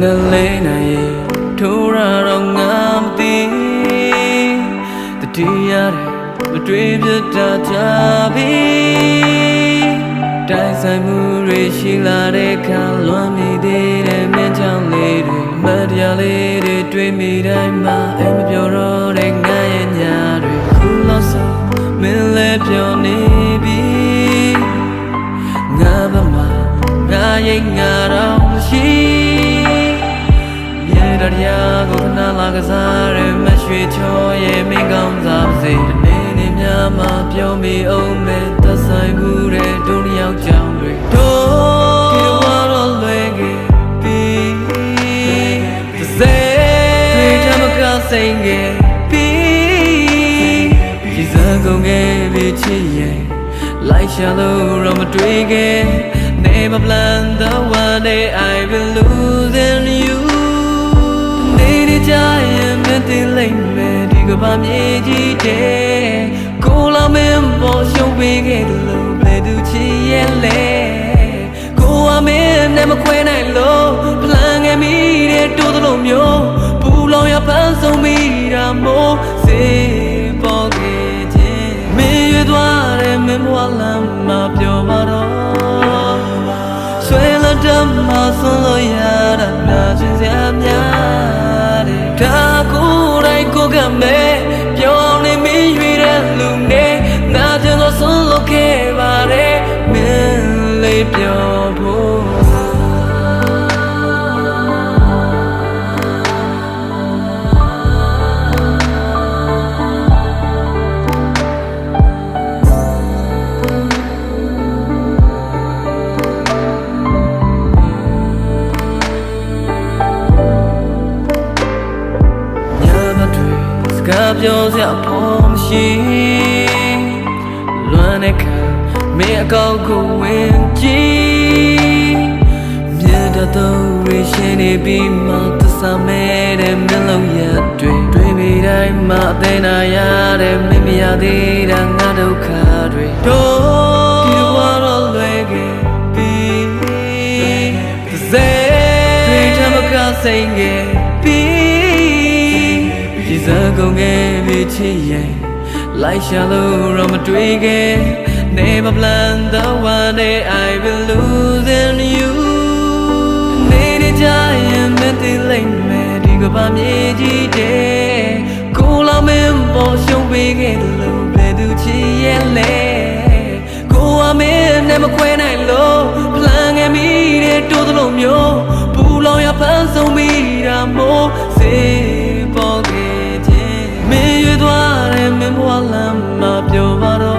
နဲ့လေးနိုင်ရဲ့ထိုးရတော့ငါမသိတတိရတယ်မတွေ့ပြတတ်ကြပြီတိုင်းဆိုင်မှုတွေရှိလာတဲ့ခါလွမ်းမိသေးတဲ့မင်းချောင်းလေးတွေမတရားလေးတွေတွေ့မိတိုင်းမှာအိမ်မပြောတော့တဲ့ငါရဲ့ညာတွေခုလောက်ဆိုမင်းလည်းပြောနေပြီငါဘမငါရဲ့ငါတော့မရှိမြေ တရကိုခဏလာကစားရမရွှေချောရဲ့မင်းကောင်းစားပါစေဒီနေ့နေ့များမှပြောမိအောင်မဲ့သက်ဆိုင်မှုတဲ့ဒုညယောက်ကြောင့်တွေတို့ဒီဝါတော့လွယ်ခဲ့ပြီတစ်စဲတွေတမကစိန်ခဲ့ပြီဒီစံကုန်ခဲ့ပြီချစ်ရဲ့ like shallow on my twig never plan the one day I will lose in you နေနေ ကြရင်မသိလိမ့်မယ်ဒီကဘာမြေကြီးတဲ့ကိုလာမင်းပေါ်ရှုံးပေးခဲ့တယ်လို့ဘယ်သူချစ်ရဲ့လဲကိုအမင်းနဲ့မခွဲနိုင်လို့ပလန်ငယ်မိတဲ့တိုးသလိုမျိုးပူလောင်ရပန်းဆုံးမိတာမို့စေပေါ်ခဲ့ခြင်းမင်းရွေသွားတဲ့မင်းဘဝလမ်း ကိုယ်ကမဲ့ပြောင်းနေမင်းရွေတဲ့လူနဲ့နာကျင်တော့ဆုံးလို့ခဲ့ပါတယ်မင်းလေးပြောဖို့ ကားပြောစရာဖို့မရှိလွမ်းတဲ့ခါမင်းအကောက်ကိုဝင်ကြည့်မြေတတော်ရရှင်နေပြီးမှသစ္စာမဲ့တဲ့မင်းလုံးရတွေတွေ့မိတိုင်းမှအသေးနာရတဲ့မင်းမရသေးတာငါဒုက္ခတွေတို့ဒီဘဝတော့လွယ်ခဲ့ပြီတ စ်စဲတွေထမကစိန်ခဲ့ပြီဒီစကုံငယ်ပြီးချစ်ရဲ့ like shallow on my twig never plan the one day I will lose in you နေနေကြရင်မသိလိမ့်မယ်ဒီကဘာမြေကြီးတဲ့ကိုလာမင်းပေါ်ရှုံးပေးခဲ့တယ်လို့ဘယ်သူချစ်ရဲ့လဲကိုအမင်းနဲ့မခွဲနိုင်လို့ပလန်ငယ်မိတဲ့တိုးသလိုမျိုး မ်း